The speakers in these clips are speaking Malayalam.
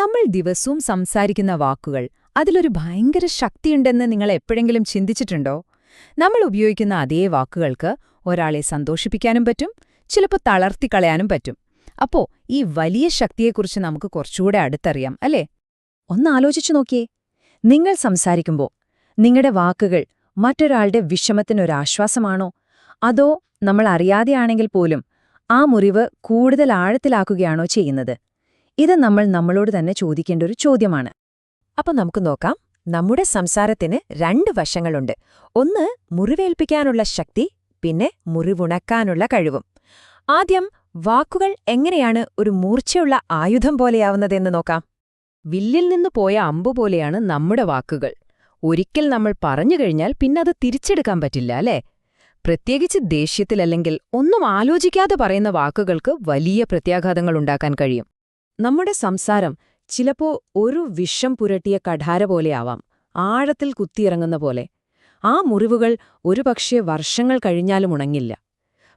നമ്മൾ ദിവസവും സംസാരിക്കുന്ന വാക്കുകൾ അതിലൊരു ഭയങ്കര ശക്തിയുണ്ടെന്ന് നിങ്ങൾ എപ്പോഴെങ്കിലും ചിന്തിച്ചിട്ടുണ്ടോ? നമ്മൾ ഉപയോഗിക്കുന്ന അതേ വാക്കുകൾക്ക് ഒരാളെ സന്തോഷിപ്പിക്കാനും പറ്റും ചിലപ്പോൾ തളർത്തിക്കളയാനും പറ്റും. അപ്പോ ഈ വലിയ ശക്തിയെക്കുറിച്ച് നമുക്ക് കുറച്ചുകൂടെ അടുത്തറിയാം അല്ലേ? ഒന്ന് ഒന്നാലോചിച്ചു നോക്കിയേ. നിങ്ങൾ സംസാരിക്കുമ്പോൾ നിങ്ങളുടെ വാക്കുകൾ മറ്റൊരാളുടെ വിഷമത്തിനൊരാശ്വാസമാണോ? അതോ നമ്മൾ അറിയാതെയാണെങ്കിൽ പോലും ആ മുറിവ് കൂടുതൽ ആഴത്തിലാക്കുകയാണോ ചെയ്യുന്നത്? ഇത് നമ്മൾ നമ്മളോട് തന്നെ ചോദിക്കേണ്ട ഒരു ചോദ്യമാണ്. അപ്പോൾ നമുക്ക് നോക്കാം. നമ്മുടെ സംസാരത്തിന് രണ്ട് വശങ്ങളുണ്ട്. ഒന്ന് മുറിവേൽപ്പിക്കാനുള്ള ശക്തി പിന്നെ മുറിവുണക്കാനുള്ള കഴിവും. ആദ്യം വാക്കുകൾ എങ്ങനെയാണ് ഒരു മൂർച്ചയുള്ള ആയുധം പോലെയാവുന്നതെന്ന് നോക്കാം. വില്ലിൽ നിന്ന് പോയ അമ്പ് പോലെയാണ് നമ്മുടെ വാക്കുകൾ. ഒരിക്കൽ നമ്മൾ പറഞ്ഞു കഴിഞ്ഞാൽ പിന്നെ അത് തിരിച്ചെടുക്കാൻ പറ്റില്ല അല്ലേ? പ്രത്യേകിച്ച് ദേഷ്യത്തിലല്ലെങ്കിൽ ഒന്നും ആലോചിക്കാതെ പറയുന്ന വാക്കുകൾക്ക് വലിയ പ്രത്യാഘാതങ്ങൾ ഉണ്ടാക്കാൻ കഴിയും. നമ്മുടെ സംസാരം ചിലപ്പോ ഒരു വിഷം പുരട്ടിയ കഠാര പോലെയാവാം ആഴത്തിൽ കുത്തിയിറങ്ങുന്ന പോലെ. ആ മുറിവുകൾ ഒരുപക്ഷെ വർഷങ്ങൾ കഴിഞ്ഞാലും ഉണങ്ങില്ല.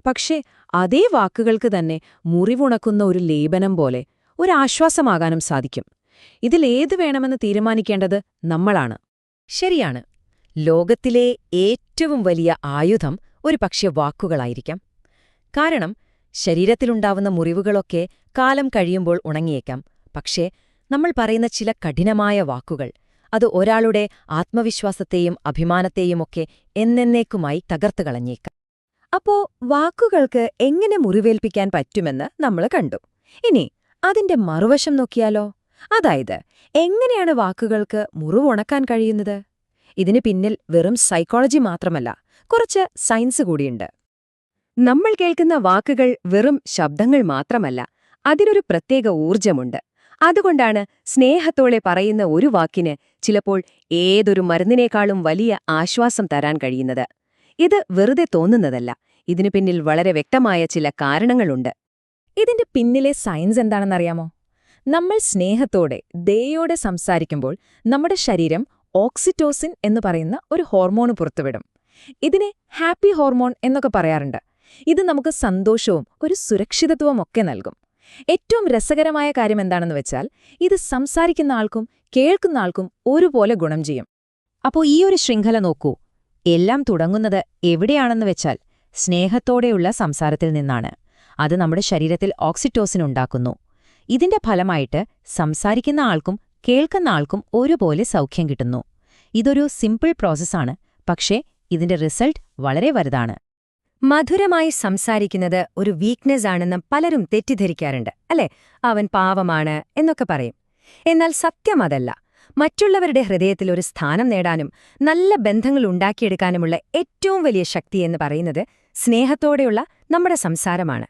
പക്ഷേ അതേ വാക്കുകൾക്ക് തന്നെ മുറിവുണക്കുന്ന ഒരു ലേപനം പോലെ ഒരാശ്വാസമാകാനും സാധിക്കും. ഇതിലേത് വേണമെന്ന് തീരുമാനിക്കേണ്ടത് നമ്മളാണ്. ശരിയാണ്. ലോകത്തിലെ ഏറ്റവും വലിയ ആയുധം ഒരു പക്ഷേ വാക്കുകളായിരിക്കാം. കാരണം ശരീരത്തിലുണ്ടാവുന്ന മുറിവുകളൊക്കെ കാലം കഴിയുമ്പോൾ ഉണങ്ങിയേക്കാം. പക്ഷേ നമ്മൾ പറയുന്ന ചില കഠിനമായ വാക്കുകൾ അത് ഒരാളുടെ ആത്മവിശ്വാസത്തെയും അഭിമാനത്തെയുമൊക്കെ എന്നേക്കുമായി തകർത്തു കളഞ്ഞേക്കാം. അപ്പോ വാക്കുകൾക്ക് എങ്ങനെ മുറിവേൽപ്പിക്കാൻ പറ്റുമെന്ന് നമ്മൾ കണ്ടു. ഇനി അതിന്റെ മറുവശം നോക്കിയാലോ? അതായത് എങ്ങനെയാണ് വാക്കുകൾക്ക് മുറിവുണക്കാൻ കഴിയുന്നത്? ഇതിന് പിന്നിൽ വെറും സൈക്കോളജി മാത്രമല്ല കുറച്ച് സയൻസ് കൂടിയുണ്ട്. നമ്മൾ കേൾക്കുന്ന വാക്കുകൾ വെറും ശബ്ദങ്ങൾ മാത്രമല്ല അതിനൊരു പ്രത്യേക ഊർജമുണ്ട് അതുകൊണ്ടാണ് സ്നേഹത്തോടെ പറയുന്ന ഒരു വാക്കിന് ചിലപ്പോൾ ഏതൊരു മരുന്നിനേക്കാളും വലിയ ആശ്വാസം തരാൻ കഴിയുന്നത്. ഇത് വെറുതെ തോന്നുന്നതല്ല ഇതിനു പിന്നിൽ വളരെ വ്യക്തമായ ചില കാരണങ്ങളുണ്ട്. ഇതിന്റെ പിന്നിലെ സയൻസ് എന്താണെന്നറിയാമോ? നമ്മൾ സ്നേഹത്തോടെ ദയോടെ സംസാരിക്കുമ്പോൾ നമ്മുടെ ശരീരം ഓക്സിറ്റോസിൻ എന്ന് പറയുന്ന ഒരു ഹോർമോൺ പുറത്തുവിടും. ഇതിനെ ഹാപ്പി ഹോർമോൺ എന്നൊക്കെ പറയാറുണ്ട്. ഇത് നമുക്ക് സന്തോഷവും ഒരു സുരക്ഷിതത്വവും ഒക്കെ നൽകും. ഏറ്റവും രസകരമായ കാര്യം എന്താണെന്ന് വെച്ചാൽ ഇത് സംസാരിക്കുന്ന ആൾക്കും കേൾക്കുന്ന ആൾക്കും ഒരുപോലെ ഗുണം ചെയ്യും. അപ്പോ ഈ ഒരു ശൃംഖല നോക്കൂ. എല്ലാം തുടങ്ങുന്നത് എവിടെയാണെന്ന് വെച്ചാൽ സ്നേഹത്തോടെയുള്ള സംസാരത്തിൽ നിന്നാണ്. അത് നമ്മുടെ ശരീരത്തിൽ ഓക്സിറ്റോസിൻ ഉണ്ടാക്കുന്നു. ഇതിന്റെ ഫലമായിട്ട് സംസാരിക്കുന്ന ആൾക്കും കേൾക്കുന്ന ആൾക്കും ഒരുപോലെ സൗഖ്യം കിട്ടുന്നു. ഇതൊരു സിമ്പിൾ പ്രോസസ്സാണ്. പക്ഷേ ഇതിന്റെ റിസൾട്ട് വളരെ വലുതാണ്. മധുരമായി സംസാരിക്കുന്നത് ഒരു വീക്ക്നെസ് ആണെന്ന് പലരും തെറ്റിദ്ധരിക്കാറുണ്ട് അല്ലേ? അവൻ പാവമാണ് എന്നൊക്കെ പറയും. എന്നാൽ സത്യം അതല്ല. മറ്റുള്ളവരുടെ ഹൃദയത്തിൽ ഒരു സ്ഥാനം നേടാനും നല്ല ബന്ധങ്ങൾ ഉണ്ടാക്കിയെടുക്കാനുമുള്ള ഏറ്റവും വലിയ ശക്തി എന്ന് പറയുന്നത് സ്നേഹത്തോടെയുള്ള നമ്മുടെ സംസാരമാണ്.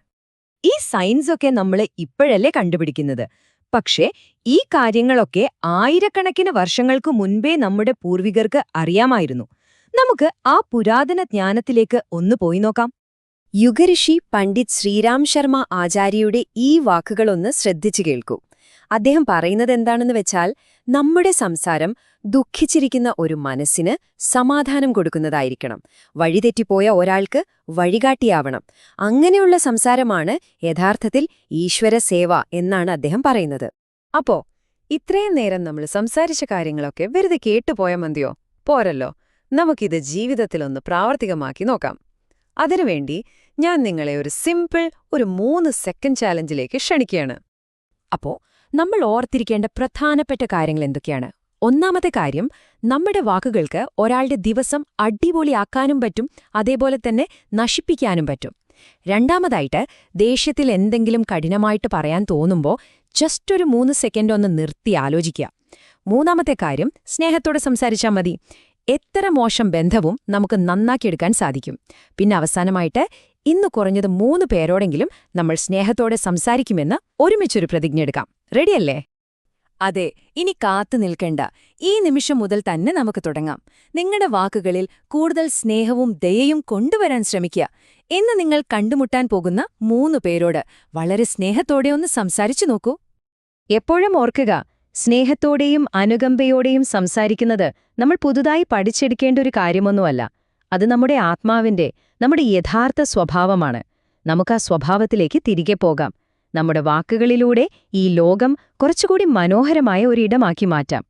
ഈ സയൻസൊക്കെ നമ്മൾ ഇപ്പോഴല്ലേ കണ്ടുപിടിക്കുന്നത്? പക്ഷേ ഈ കാര്യങ്ങളൊക്കെ ആയിരക്കണക്കിന് വർഷങ്ങൾക്ക് മുൻപേ നമ്മുടെ പൂർവികർക്ക് അറിയാമായിരുന്നു. നമുക്ക് ആ പുരാതന ജ്ഞാനത്തിലേക്ക് ഒന്ന് പോയി നോക്കാം. യുഗഋഷി പണ്ഡിറ്റ് ശ്രീരാം ശർമ്മ ആചാര്യയുടെ ഈ വാക്കുകളൊന്ന് ശ്രദ്ധിച്ചു കേൾക്കൂ. അദ്ദേഹം പറയുന്നത് എന്താണെന്ന് വെച്ചാൽ നമ്മുടെ സംസാരം ദുഃഖിച്ചിരിക്കുന്ന ഒരു മനസ്സിന് സമാധാനം കൊടുക്കുന്നതായിരിക്കണം. വഴിതെറ്റിപ്പോയ ഒരാൾക്ക് വഴികാട്ടിയാവണം. അങ്ങനെയുള്ള സംസാരമാണ് യഥാർത്ഥത്തിൽ ഈശ്വര സേവ എന്നാണ് അദ്ദേഹം പറയുന്നത്. അപ്പോ ഇത്രയും നേരം നമ്മൾ സംസാരിച്ച കാര്യങ്ങളൊക്കെ വെറുതെ കേട്ടുപോയ മതിയോ? പോരല്ലോ. നമുക്കിത് ജീവിതത്തിലൊന്ന് പ്രാവർത്തികമാക്കി നോക്കാം. അതിനുവേണ്ടി ഞാൻ നിങ്ങളെ ഒരു സിമ്പിൾ ഒരു മൂന്ന് സെക്കൻഡ് ചാലഞ്ചിലേക്ക് ക്ഷണിക്കുകയാണ്. അപ്പോ നമ്മൾ ഓർത്തിരിക്കേണ്ട പ്രധാനപ്പെട്ട കാര്യങ്ങൾ എന്തൊക്കെയാണ്? ഒന്നാമത്തെ കാര്യം നമ്മുടെ വാക്കുകൾക്ക് ഒരാളുടെ ദിവസം അടിപൊളിയാക്കാനും പറ്റും അതേപോലെ തന്നെ നശിപ്പിക്കാനും പറ്റും. രണ്ടാമതായിട്ട് ദേഷ്യത്തിൽ എന്തെങ്കിലും കഠിനമായിട്ട് പറയാൻ തോന്നുമ്പോൾ ജസ്റ്റ് ഒരു മൂന്ന് സെക്കൻഡ് ഒന്ന് നിർത്തി ആലോചിക്കുക. മൂന്നാമത്തെ കാര്യം സ്നേഹത്തോടെ സംസാരിച്ചാൽ മതി. എത്ര മോശം ബന്ധവും നമുക്ക് നന്നാക്കിയെടുക്കാൻ സാധിക്കും. പിന്നെ അവസാനമായിട്ട് ഇന്ന് കുറഞ്ഞത് മൂന്ന് പേരോടെങ്കിലും നമ്മൾ സ്നേഹത്തോടെ സംസാരിക്കുമെന്ന് ഒരുമിച്ചൊരു പ്രതിജ്ഞ എടുക്കാം. റെഡിയല്ലേ? അതെ ഇനി കാത്തു നിൽക്കണ്ട. ഈ നിമിഷം മുതൽ തന്നെ നമുക്ക് തുടങ്ങാം. നിങ്ങളുടെ വാക്കുകളിൽ കൂടുതൽ സ്നേഹവും ദയയും കൊണ്ടുവരാൻ ശ്രമിക്കുക. ഇന്ന് നിങ്ങൾ കണ്ടുമുട്ടാൻ പോകുന്ന മൂന്ന് പേരോട് വളരെ സ്നേഹത്തോടെ ഒന്ന് സംസാരിച്ചു നോക്കൂ. എപ്പോഴും ഓർക്കുക സ്നേഹത്തോടെയും അനുകമ്പയോടെയും സംസാരിക്കുന്നത് നമ്മൾ പുതുതായി പഠിച്ചെടുക്കേണ്ട ഒരു കാര്യമൊന്നുമല്ല. അത് നമ്മുടെ ആത്മാവിന്റെ നമ്മുടെ യഥാർത്ഥ സ്വഭാവമാണ്. നമുക്ക് ആ സ്വഭാവത്തിലേക്ക് തിരികെ പോകാം. നമ്മുടെ വാക്കുകളിലൂടെ ഈ ലോകം കുറച്ചുകൂടി മനോഹരമായ ഒരിടമാക്കി മാറ്റാം.